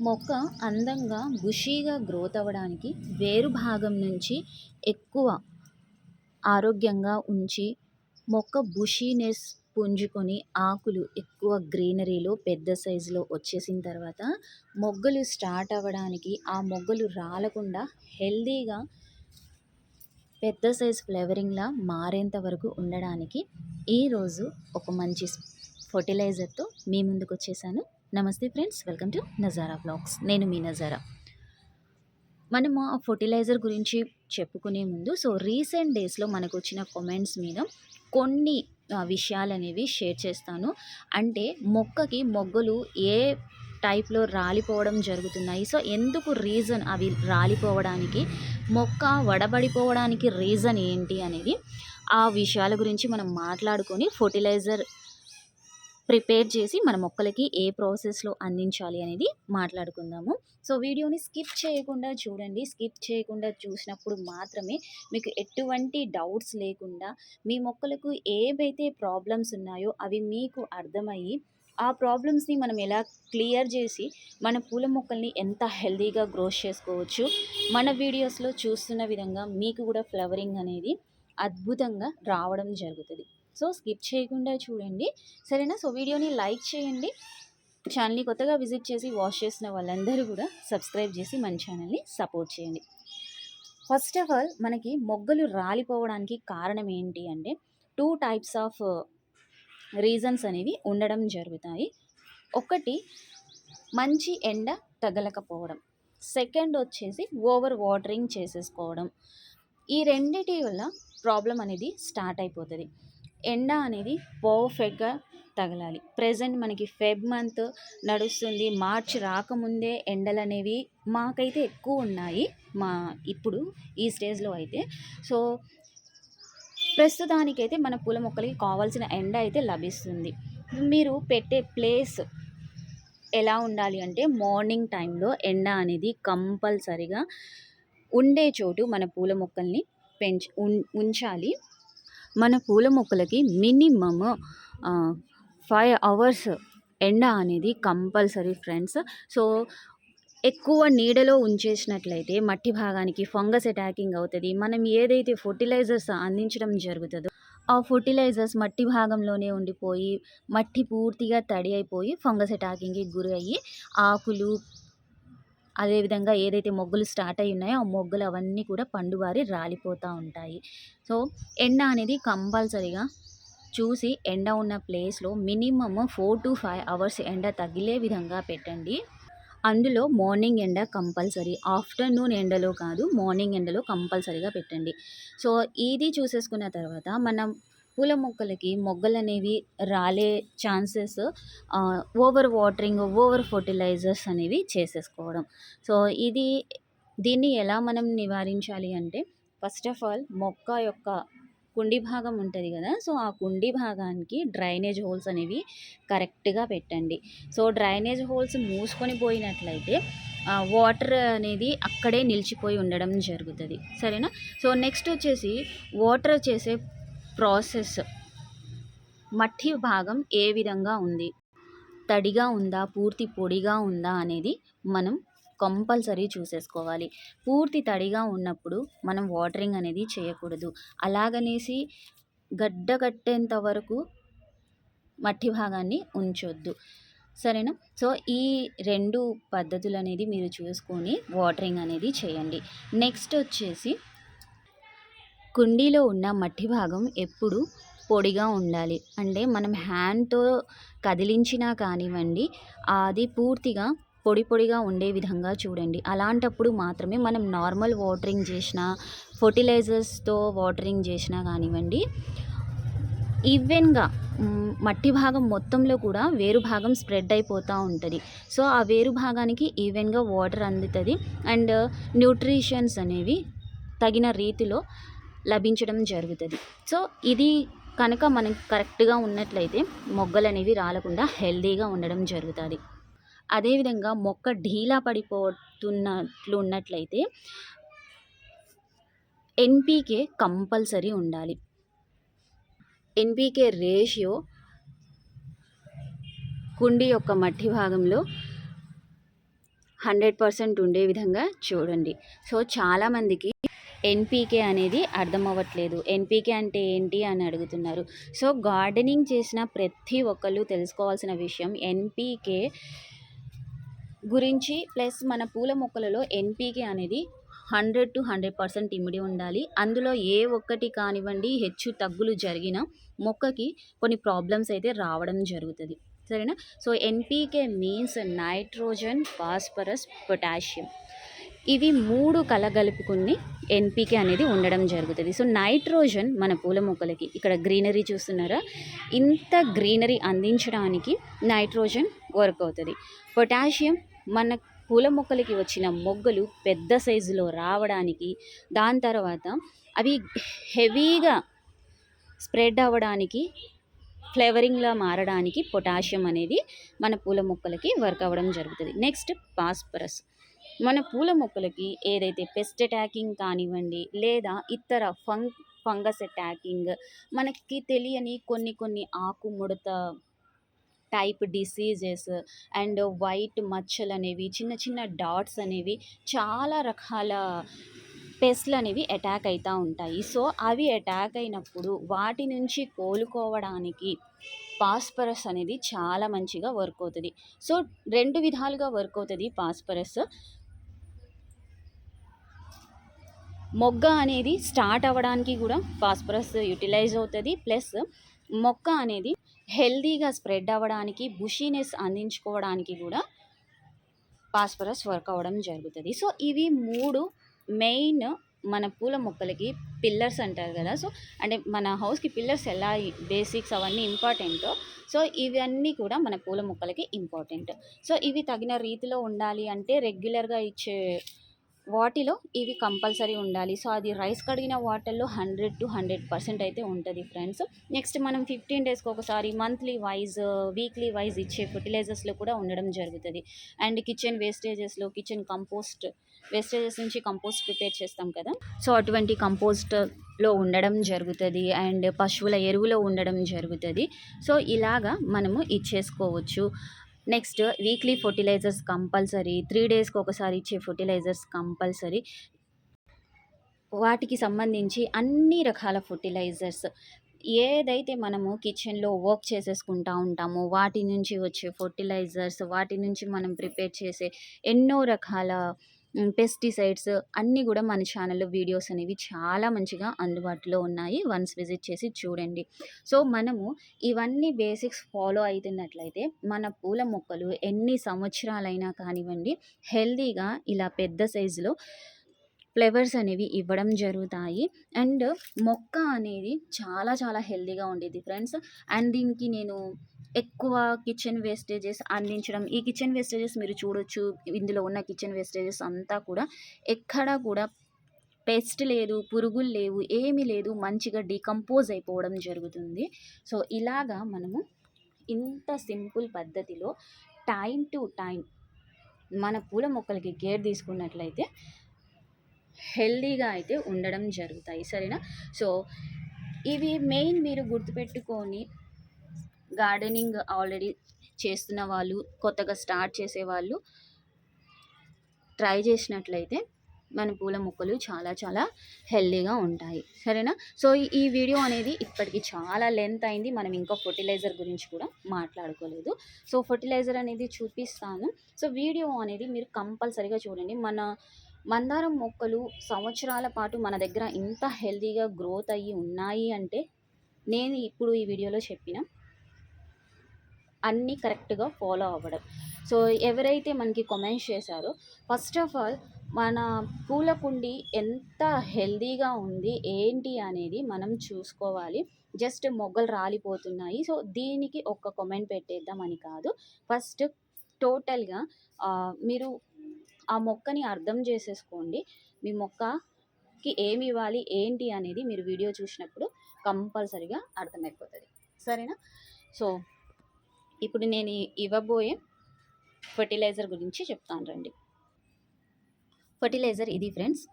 మొక్క అందంగా బుషీగా గ్రోత్ అవ్వడానికి వేరు భాగం నుంచి ఎక్కువ ఆరోగ్యంగా ఉంచి మొక్క బుషీనెస్ పుంజుకొని ఆకులు ఎక్కువ గ్రీనరీలో పెద్ద సైజులో వచ్చేసిన తర్వాత మొగ్గలు స్టార్ట్ అవ్వడానికి ఆ మొగ్గలు రాలకుండా హెల్దీగా పెద్ద సైజ్ ఫ్లేవరింగ్లా మారేంత వరకు ఉండడానికి ఈరోజు ఒక మంచి ఫర్టిలైజర్తో మీ ముందుకు వచ్చేసాను. నమస్తే friends welcome to Nazara blogs నేను మీ నజారా. మనము ఆ ఫర్టిలైజర్ గురించి చెప్పుకునే ముందు సో రీసెంట్ డేస్లో మనకు వచ్చిన కామెంట్స్ మీద కొన్ని విషయాలు అనేవి షేర్ చేస్తాను. అంటే మొక్కకి మొగ్గలు ఏ టైప్లో రాలిపోవడం జరుగుతున్నాయి సో ఎందుకు రీజన్ అవి రాలిపోవడానికి మొక్క వడబడిపోవడానికి రీజన్ ఏంటి అనేది ఆ విషయాల గురించి మనం మాట్లాడుకొని ఫర్టిలైజర్ ప్రిపేర్ చేసి మన మొక్కలకి ఏ ప్రాసెస్లో అందించాలి అనేది మాట్లాడుకుందాము. సో వీడియోని స్కిప్ చేయకుండా చూడండి. స్కిప్ చేయకుండా చూసినప్పుడు మాత్రమే మీకు ఎటువంటి డౌట్స్ లేకుండా మీ మొక్కలకు ఏవైతే ప్రాబ్లమ్స్ ఉన్నాయో అవి మీకు అర్థమయ్యి ఆ ప్రాబ్లమ్స్ని మనం ఎలా క్లియర్ చేసి మన పూల మొక్కల్ని ఎంత హెల్దీగా గ్రోత్ చేసుకోవచ్చు మన వీడియోస్లో చూస్తున్న విధంగా మీకు కూడా ఫ్లవరింగ్ అనేది అద్భుతంగా రావడం జరుగుతుంది. సో స్కిప్ చేయకుండా చూడండి. సరేనా? సో వీడియోని లైక్ చేయండి. ఛానల్ని కొత్తగా విజిట్ చేసి వాచ్ చేసిన వాళ్ళందరూ కూడా సబ్స్క్రైబ్ చేసి మన ఛానల్ని సపోర్ట్ చేయండి. ఫస్ట్ ఆఫ్ ఆల్ మనకి మొగ్గలు రాలిపోవడానికి కారణం ఏంటి అంటే టూ టైప్స్ ఆఫ్ రీజన్స్ అనేవి ఉండడం జరుగుతాయి. ఒకటి మంచి ఎండ తగలకపోవడం. సెకండ్ వచ్చేసి ఓవర్ వాటరింగ్ చేసేసుకోవడం. ఈ రెండిటి వల్ల ప్రాబ్లం అనేది స్టార్ట్ అయిపోతుంది. ఎండ అనేది పర్ఫెక్ట్గా తగలాలి. ప్రజెంట్ మనకి ఫెబ్ మంత్ నడుస్తుంది. మార్చ్ రాకముందే ఎండలు అనేవి మాకైతే ఎక్కువ ఉన్నాయి. మా ఇప్పుడు ఈ స్టేజ్లో అయితే. సో ప్రస్తుతానికైతే మన పూల మొక్కలకి కావాల్సిన ఎండ అయితే లభిస్తుంది. మీరు పెట్టే ప్లేస్ ఎలా ఉండాలి అంటే మార్నింగ్ టైంలో ఎండ అనేది కంపల్సరిగా ఉండే చోటు మన పూల మొక్కల్ని పెంచ్ ఉంచాలి. మన పూల మొక్కలకి మినిమమ్ ఫైవ్ అవర్స్ ఎండ అనేది కంపల్సరీ ఫ్రెండ్స్ సో ఎక్కువ నీడలో ఉంచేసినట్లయితే మట్టి భాగానికి ఫంగస్ అటాకింగ్ అవుతుంది. మనం ఏదైతే ఫర్టిలైజర్స్ అందించడం జరుగుతుందో ఆ ఫర్టిలైజర్స్ మట్టి భాగంలోనే ఉండిపోయి మట్టి పూర్తిగా తడి అయిపోయి ఫంగస్ అటాకింగ్కి గురి అయ్యి ఆకులు అదేవిధంగా ఏదైతే మొగ్గులు స్టార్ట్ అయి ఉన్నాయో ఆ మొగ్గులు అవన్నీ కూడా పండువారి రాలిపోతూ ఉంటాయి. సో ఎండ అనేది కంపల్సరీగా చూసి ఎండ ఉన్న ప్లేస్లో minimum four to five hours ఎండ తగిలే విధంగా పెట్టండి. అందులో మార్నింగ్ ఎండ కంపల్సరీ ఆఫ్టర్నూన్ ఎండలో కాదు మార్నింగ్ ఎండలో కంపల్సరీగా పెట్టండి. సో ఇది చూసేసుకున్న తర్వాత మనం పూల మొక్కలకి మొగ్గలు అనేవి రాలే chances over watering over fertilizers అనేవి చేసేసుకోవడం. సో ఇది దీన్ని ఎలా మనం నివారించాలి అంటే ఫస్ట్ ఆఫ్ ఆల్ మొక్క యొక్క కుండి భాగం ఉంటుంది కదా సో ఆ కుండి భాగానికి డ్రైనేజ్ హోల్స్ అనేవి కరెక్ట్గా పెట్టండి. సో డ్రైనేజ్ హోల్స్ మూసుకొని పోయినట్లయితే వాటర్ అనేది అక్కడే నిలిచిపోయి ఉండడం జరుగుతుంది. సరేనా? సో నెక్స్ట్ వచ్చేసి వాటర్ చేసే ప్రాసెస్. మట్టి భాగం ఏ విధంగా ఉంది? తడిగా ఉందా? పూర్తి పొడిగా ఉందా? అనేది మనం కంపల్సరీ చూసేసుకోవాలి. పూర్తి తడిగా ఉన్నప్పుడు మనం వాటరింగ్ అనేది చేయకూడదు. అలాగనేసి గడ్డ కట్టేంత వరకు మట్టి భాగాన్ని ఉంచొద్దు. సరేనా? సో ఈ రెండు పద్ధతులు అనేది మీరు చూసుకొని వాటరింగ్ అనేది చేయండి. నెక్స్ట్ వచ్చేసి కుండీలో ఉన్న మట్టి భాగం ఎప్పుడు పొడిగా ఉండాలి. అంటే మనం హ్యాండ్తో కదిలించినా కానివ్వండి అది పూర్తిగా పొడి పొడిగా ఉండే విధంగా చూడండి. అలాంటప్పుడు మాత్రమే మనం నార్మల్ వాటరింగ్ చేసిన ఫర్టిలైజర్స్తో వాటరింగ్ చేసినా కానివ్వండి ఈవెన్గా మట్టి భాగం మొత్తంలో కూడా వేరు భాగం స్ప్రెడ్ అయిపోతూ ఉంటుంది. సో ఆ వేరు భాగానికి ఈవెన్గా వాటర్ అందుతుంది. అండ్ న్యూట్రిషన్స్ అనేవి తగిన రీతిలో లభించడం జరుగుతుంది. సో ఇది కనుక మనం కరెక్ట్గా ఉన్నట్లయితే మొగ్గలు అనేవి రాలకుండా హెల్దీగా ఉండడం జరుగుతుంది. అదేవిధంగా మొక్క ఢీలా పడిపోతున్నట్లు ఉన్నట్లయితే ఎన్పీకే కంపల్సరీ ఉండాలి. ఎన్పీకే రేషియో కుండి యొక్క మట్టి భాగంలో హండ్రెడ్ పర్సెంట్ ఉండే విధంగా చూడండి. సో చాలామందికి ఎన్పీకే అనేది అర్థం అవ్వట్లేదు ఎన్పీకే అంటే ఏంటి అని అడుగుతున్నారు. సో గార్డెనింగ్ చేసిన ప్రతి ఒక్కళ్ళు తెలుసుకోవాల్సిన విషయం ఎన్పీకే గురించి ప్లస్ మన పూల మొక్కలలో ఎన్పీకే అనేది హండ్రెడ్ టు హండ్రెడ్ పర్సెంట్ ఇమిడి ఉండాలి. అందులో ఏ ఒక్కటి కానివ్వండి హెచ్చు తగ్గులు జరిగిన మొక్కకి కొన్ని ప్రాబ్లమ్స్ అయితే రావడం జరుగుతుంది. సరేనా? So NPK means nitrogen phosphorus potassium. ఇవి మూడు కలగలుపుకుని ఎన్పికే అనేది ఉండడం జరుగుతుంది. సో నైట్రోజన్ మన పూల మొక్కలకి ఇక్కడ గ్రీనరీ చూస్తున్నారా? ఇంత గ్రీనరీ అందించడానికి నైట్రోజన్ వర్క్ అవుతుంది. పొటాషియం మన పూల మొక్కలకి వచ్చిన మొగ్గలు పెద్ద సైజులో రావడానికి దాని తర్వాత అవి హెవీగా స్ప్రెడ్ అవ్వడానికి ఫ్లేవరింగ్లా మారడానికి పొటాషియం అనేది మన పూల మొక్కలకి వర్క్ అవ్వడం జరుగుతుంది. నెక్స్ట్ పాస్పరస్ మన పూల మొక్కలకి ఏదైతే పెస్ట్ అటాకింగ్ కానివ్వండి లేదా ఇతర ఫంగ్ ఫంగస్ అటాకింగ్ మనకి తెలియని కొన్ని కొన్ని ఆకు ముడత టైప్ డిసీజెస్ అండ్ వైట్ మచ్చలు అనేవి చిన్న చిన్న డాట్స్ అనేవి చాలా రకాల పెస్ట్లు అనేవి అటాక్ అవుతూ ఉంటాయి. సో అవి అటాక్ అయినప్పుడు వాటి నుంచి కోలుకోవడానికి పాస్పరస్ అనేది చాలా మంచిగా వర్క్ అవుతుంది. సో రెండు విధాలుగా వర్క్ అవుతుంది పాస్పరస్ మొగ్గ అనేది స్టార్ట్ అవ్వడానికి కూడా ఫాస్ఫరస్ యూటిలైజ్ అవుతుంది. ప్లస్ మొక్క అనేది హెల్దీగా స్ప్రెడ్ అవ్వడానికి బుషీనెస్ అందించుకోవడానికి కూడా ఫాస్ఫరస్ వర్క్ అవ్వడం జరుగుతుంది. సో ఇవి మూడు మెయిన్ మన పూల మొక్కలకి పిల్లర్స్ అంటారు కదా. సో అంటే మన హౌస్కి పిల్లర్స్ ఎలా బేసిక్స్ అవన్నీ ఇంపార్టెంటో. సో ఇవన్నీ కూడా మన పూల మొక్కలకి ఇంపార్టెంట్. సో ఇవి తగిన రీతిలో ఉండాలి అంటే రెగ్యులర్గా ఇచ్చే వాటిలో ఇవి కంపల్సరీ ఉండాలి. సో అది రైస్ కడిగిన వాటర్లో హండ్రెడ్ టు హండ్రెడ్ పర్సెంట్ అయితే ఉంటుంది ఫ్రెండ్స్. నెక్స్ట్ మనం ఫిఫ్టీన్ డేస్కి ఒకసారి మంత్లీ వైజ్ వీక్లీ వైజ్ ఇచ్చే ఫర్టిలైజర్స్లో కూడా ఉండడం జరుగుతుంది. అండ్ కిచెన్ వేస్టేజెస్లో కిచెన్ కంపోస్ట్ వేస్టేజెస్ నుంచి కంపోస్ట్ ప్రిపేర్ చేస్తాం కదా. సో అటువంటి కంపోస్ట్లో ఉండడం జరుగుతుంది. అండ్ పశువుల ఎరువులో ఉండడం జరుగుతుంది. సో ఇలాగా మనము ఇచ్చేసుకోవచ్చు. Next weekly fertilizers compulsory three డేస్కి ఒకసారి ఇచ్చే ఫర్టిలైజర్స్ కంపల్సరీ. వాటికి సంబంధించి అన్ని రకాల ఫర్టిలైజర్స్. ఏదైతే మనము కిచెన్లో వర్క్ చేసేసుకుంటూ ఉంటామో వాటి నుంచి వచ్చే ఫర్టిలైజర్స్ వాటి నుంచి మనం ప్రిపేర్ చేసే ఎన్నో రకాల పెస్టిసైడ్స్ అన్నీ కూడా మన ఛానల్లో వీడియోస్ అనేవి చాలా మంచిగా అందుబాటులో ఉన్నాయి. వన్స్ విజిట్ చేసి చూడండి. సో మనము ఇవన్నీ బేసిక్స్ ఫాలో అవుతున్నట్లయితే మన పూల మొక్కలు ఎన్ని సంవత్సరాలైనా కానివ్వండి హెల్దీగా ఇలా పెద్ద సైజులో ఫ్లేవర్స్ అనేవి ఇవ్వడం జరుగుతాయి. అండ్ మొక్క అనేది చాలా చాలా హెల్దీగా ఉండేది ఫ్రెండ్స్. అండ్ దీనికి నేను ఎక్కువ కిచెన్ వేస్టేజెస్ అందించడం. ఈ కిచెన్ వేస్టేజెస్ మీరు చూడొచ్చు. ఇందులో ఉన్న కిచెన్ వేస్టేజెస్ అంతా కూడా ఎక్కడా కూడా పెస్ట్ లేదు పురుగులు లేవు ఏమీ లేదు. మంచిగా డీకంపోజ్ అయిపోవడం జరుగుతుంది. సో ఇలాగా మనము ఇంత సింపుల్ పద్ధతిలో టైం టు టైం మన పూల మొక్కలకి కేర్ తీసుకున్నట్లయితే హెల్దీగా అయితే ఉండడం జరుగుతాయి. సరేనా? సో ఇవి మెయిన్ మీరు గుర్తుపెట్టుకొని గార్డెనింగ్ ఆల్రెడీ చేస్తున్న వాళ్ళు కొత్తగా స్టార్ట్ చేసేవాళ్ళు ట్రై చేసినట్లయితే మన పూల మొక్కలు చాలా చాలా హెల్దీగా ఉంటాయి. సరేనా? సో ఈ వీడియో అనేది ఇప్పటికి చాలా లెంత్ అయింది. మనం ఇంకా ఫర్టిలైజర్ గురించి కూడా మాట్లాడుకోలేదు. సో ఫర్టిలైజర్ అనేది చూపిస్తాను. సో వీడియో అనేది మీరు కంపల్సరీగా చూడండి. మన మందారం మొక్కలు సంవత్సరాల పాటు మన దగ్గర ఇంత హెల్దీగా గ్రోత్ అయ్యి ఉన్నాయి అంటే నేను ఇప్పుడు ఈ వీడియోలో చెప్పిన అన్నీ కరెక్ట్గా ఫాలో అవ్వడం. సో ఎవరైతే మనకి కామెంట్స్ చేశారో ఫస్ట్ ఆఫ్ ఆల్ మన పూల కుండి ఎంత హెల్దీగా ఉంది ఏంటి అనేది మనం చూసుకోవాలి. జస్ట్ మొగ్గలు రాలిపోతున్నాయి. సో దీనికి ఒక కామెంట్ పెట్టేద్దామని కాదు. ఫస్ట్ టోటల్గా మీరు ఆ మొక్కని అర్థం చేసేసుకోండి. మీ మొక్కకి ఏమి ఇవ్వాలి ఏంటి అనేది మీరు వీడియో చూసినప్పుడు కంపల్సరిగా అర్థమైపోతుంది. సరేనా? సో ఇప్పుడు నేను ఇవ్వబోయే ఫర్టిలైజర్ గురించి చెప్తాను రండి. ఫర్టిలైజర్ ఇది ఫ్రెండ్స్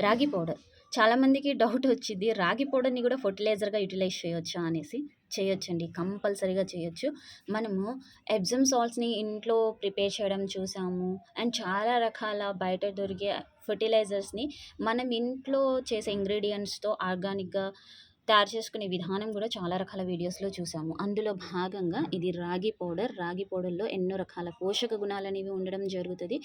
రాగి పౌడర్. చాలామందికి డౌట్ వచ్చింది రాగి పౌడర్ని కూడా ఫర్టిలైజర్గా యూటిలైజ్ చేయొచ్చా అనేసి. చేయొచ్చండి కంపల్సరీగా చేయొచ్చు. మనము ఎబ్జమ్ సాల్ట్స్ని ఇంట్లో ప్రిపేర్ చేయడం చూసాము. అండ్ చాలా రకాల బయట దొరికే ఫర్టిలైజర్స్ని మనం ఇంట్లో చేసే ఇంగ్రీడియంట్స్తో ఆర్గానిక్గా తయారు చేసుకునే విధానం కూడా చాలా రకాల వీడియోస్లో చూసాము. అందులో భాగంగా ఇది రాగి పౌడర్. రాగి పౌడర్లో ఎన్నో రకాల పోషక గుణాలు అనేవి ఉండడం జరుగుతుంది.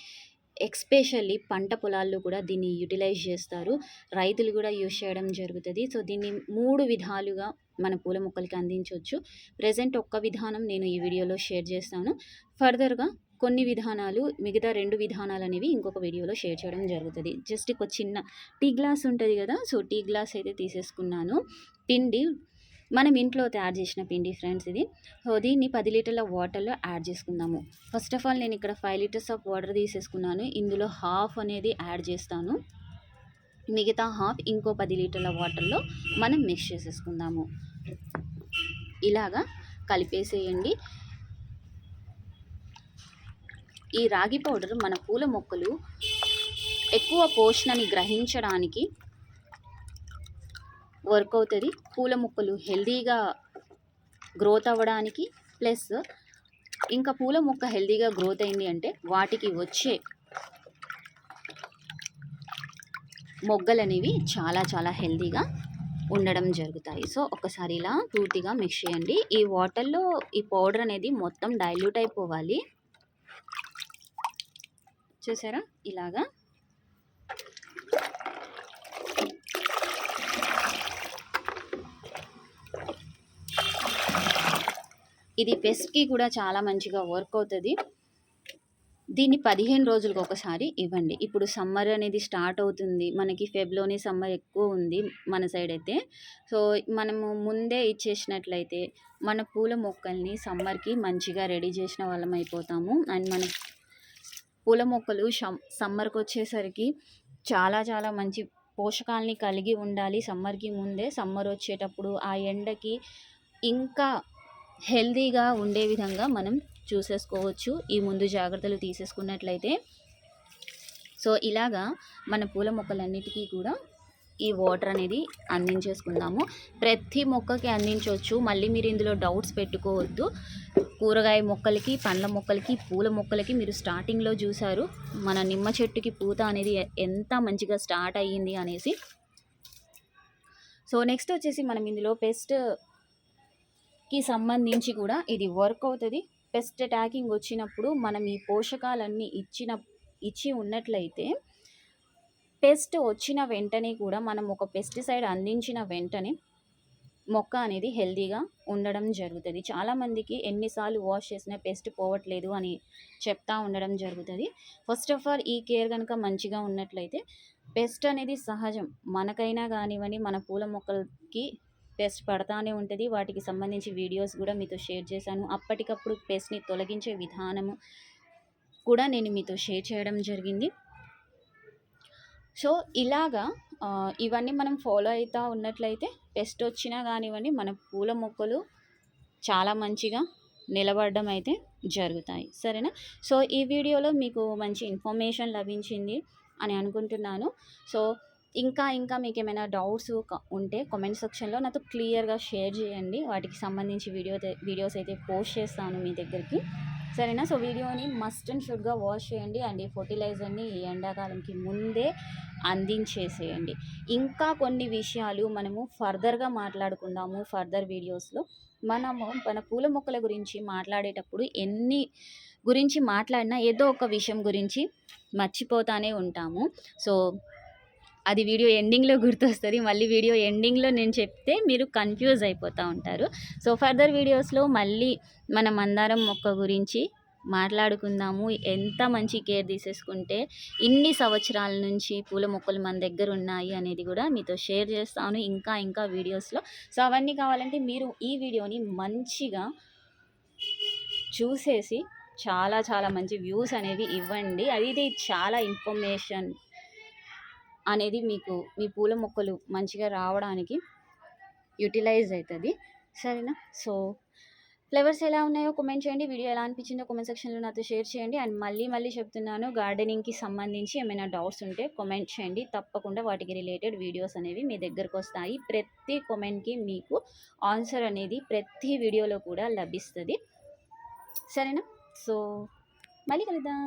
ఎక్స్పెషల్లీ పంట పొలాల్లో కూడా దీన్ని యూటిలైజ్ చేస్తారు. రైతులు కూడా యూజ్ చేయడం జరుగుతుంది. సో దీన్ని మూడు విధాలుగా మన పూల మొక్కలకి అందించవచ్చు ప్రజెంట్ ఒక్క విధానం నేను ఈ వీడియోలో షేర్ చేస్తాను. ఫర్దర్గా కొన్ని విధానాలు మిగతా రెండు విధానాలు అనేవి ఇంకొక వీడియోలో షేర్ చేయడం జరుగుతుంది. జస్ట్ ఒక చిన్న టీ గ్లాస్ ఉంటుంది కదా సో టీ గ్లాస్ అయితే తీసేసుకున్నాను. పిండి మనం ఇంట్లో తయారు చేసిన పిండి ఫ్రెండ్స్ ఇది. సో దీన్ని పది లీటర్ల వాటర్లో యాడ్ చేసుకుందాము. ఫస్ట్ ఆఫ్ ఆల్ నేను ఇక్కడ ఫైవ్ లీటర్స్ ఆఫ్ వాటర్ తీసేసుకున్నాను. ఇందులో హాఫ్ అనేది యాడ్ చేస్తాను. మిగతా హాఫ్ ఇంకో పది లీటర్ల వాటర్లో మనం మిక్స్ చేసేసుకుందాము. ఇలాగా కలిపేసేయండి. ఈ రాగి పౌడర్ మన పూల మొక్కలు ఎక్కువ పోషణని గ్రహించడానికి వర్క్ అవుతుంది. పూల మొక్కలు హెల్దీగా గ్రోత్ అవ్వడానికి ప్లస్ ఇంకా పూల మొక్క హెల్దీగా గ్రోత్ అయింది అంటే వాటికి వచ్చే మొగ్గలు అనేవి చాలా చాలా హెల్దీగా ఉండడం జరుగుతాయి. సో ఒకసారి ఇలా పూర్తిగా మిక్స్ చేయండి. ఈ వాటర్లో ఈ పౌడర్ అనేది మొత్తం డైల్యూట్ అయిపోవాలి. చూసారా? ఇలాగా. ఇది పెస్ట్కి కూడా చాలా మంచిగా వర్క్ అవుతుంది. దీన్ని పదిహేను రోజులకు ఒకసారి ఇవ్వండి. ఇప్పుడు సమ్మర్ అనేది స్టార్ట్ అవుతుంది. మనకి ఫెబ్లోనే సమ్మర్ ఎక్కువ ఉంది మన సైడ్ అయితే. సో మనము ముందే ఇచ్చేసినట్లయితే మన పూల మొక్కల్ని సమ్మర్కి మంచిగా రెడీ చేసిన వాళ్ళం అయిపోతాము. అండ్ మన పూల మొక్కలు సమ్మర్కి వచ్చేసరికి చాలా చాలా మంచి పోషకాలని కలిగి ఉండాలి సమ్మర్కి ముందే. సమ్మర్ వచ్చేటప్పుడు ఆ ఎండకి ఇంకా హెల్తీగా ఉండే విధంగా మనం చూసేసుకోవచ్చు. ఈ ముందు జాగ్రత్తలు తీసేసుకున్నట్లయితే. సో ఇలాగా మన పూల మొక్కలన్నిటికీ కూడా ఈ వాటర్ అనేది అందించేసుకుందాము. ప్రతి మొక్కకి అందించవచ్చు. మళ్ళీ మీరు ఇందులో డౌట్స్ పెట్టుకోవద్దు. కూరగాయ మొక్కలకి పండ్ల మొక్కలకి పూల మొక్కలకి మీరు స్టార్టింగ్లో చూసారు మన నిమ్మ చెట్టుకి పూత అనేది ఎంత మంచిగా స్టార్ట్ అయ్యింది అనేసి. సో నెక్స్ట్ వచ్చేసి మనం ఇందులో పెస్ట్కి సంబంధించి కూడా ఇది వర్క్ అవుతుంది. పెస్ట్ అటాకింగ్ వచ్చినప్పుడు మనం ఈ పోషకాలన్నీ ఇచ్చిన ఇచ్చి ఉన్నట్లయితే పెస్ట్ వచ్చిన వెంటనే కూడా మనం ఒక పెస్టిసైడ్ అందించిన వెంటనే మొక్క అనేది హెల్తీగా ఉండడం జరుగుతుంది. చాలామందికి ఎన్నిసార్లు వాష్ చేసినా పెస్ట్ పోవట్లేదు అని చెప్తా ఉండడం జరుగుతుంది. ఫస్ట్ ఆఫ్ ఆల్ ఈ కేర్ కనుక మంచిగా ఉన్నట్లయితే పెస్ట్ అనేది సహజం. మనకైనా కానివ్వండి మన పూల మొక్కలకి పెస్ట్ పడతానే ఉంటుంది. వాటికి సంబంధించి వీడియోస్ కూడా మీతో షేర్ చేశాను. అప్పటికప్పుడు పెస్ట్ని తొలగించే విధానము కూడా నేను మీతో షేర్ చేయడం జరిగింది. సో ఇలాగా ఇవన్నీ మనం ఫాలో అవుతూ ఉన్నట్లయితే పెస్ట్ వచ్చినా కానివ్వండి మన పూల మొక్కలు చాలా మంచిగా నిలబడడం అయితే జరుగుతాయి. సరేనా? సో ఈ వీడియోలో మీకు మంచి ఇన్ఫర్మేషన్ లభించింది అని అనుకుంటున్నాను. సో ఇంకా ఇంకా మీకు ఏమైనా డౌట్స్ ఉంటే కామెంట్ సెక్షన్లో నాతో క్లియర్గా షేర్ చేయండి. వాటికి సంబంధించి వీడియో వీడియోస్ అయితే పోస్ట్ చేస్తాను మీ దగ్గరికి. సరేనా? సో వీడియోని మస్ట్ అండ్ షుడ్గా వాష్ చేయండి అండ్ ఈ ఫర్టిలైజర్ని ఈ ఎండాకాలంకి ముందే అందించేసేయండి. ఇంకా కొన్ని విషయాలు మనము ఫర్దర్గా మాట్లాడుకుందాము ఫర్దర్ వీడియోస్లో. మనము మన పూల మొక్కల గురించి మాట్లాడేటప్పుడు ఎన్ని గురించి మాట్లాడినా ఏదో ఒక విషయం గురించి మర్చిపోతానే ఉంటాము. సో అది వీడియో ఎండింగ్లో గుర్తొస్తుంది. మళ్ళీ వీడియో ఎండింగ్లో నేను చెప్తే మీరు కన్ఫ్యూజ్ అయిపోతూ ఉంటారు. సో ఫర్దర్ వీడియోస్లో మళ్ళీ మన మందారం మొక్క గురించి మాట్లాడుకుందాము. ఎంత మంచి కేర్ తీసేసుకుంటే ఇన్ని సంవత్సరాల నుంచి పూల మొక్కలు మన దగ్గర ఉన్నాయి అనేది కూడా మీతో షేర్ చేస్తాను. ఇంకా ఇంకా వీడియోస్లో. సో అవన్నీ కావాలంటే మీరు ఈ వీడియోని మంచిగా చూసేసి చాలా చాలా మంచి వ్యూస్ అనేవి ఇవ్వండి. అది ఇది చాలా ఇన్ఫర్మేషన్ అనేది మీకు మీ పూల మొక్కలు మంచిగా రావడానికి యూటిలైజ్ అవుతుంది. సరేనా? సో ఫ్లవర్స్ ఎలా ఉన్నాయో కామెంట్ చేయండి. వీడియో ఎలా అనిపించిందో కామెంట్ సెక్షన్లో నాతో షేర్ చేయండి. అండ్ మళ్ళీ మళ్ళీ చెప్తున్నాను గార్డెనింగ్కి సంబంధించి ఏమైనా డౌట్స్ ఉంటే కామెంట్ చేయండి. తప్పకుండా వాటికి రిలేటెడ్ వీడియోస్ అనేవి మీ దగ్గరకు వస్తాయి. ప్రతి కామెంట్కి మీకు ఆన్సర్ అనేది ప్రతి వీడియోలో కూడా లభిస్తుంది. సరేనా? సో మళ్ళీ కలుద్దాం.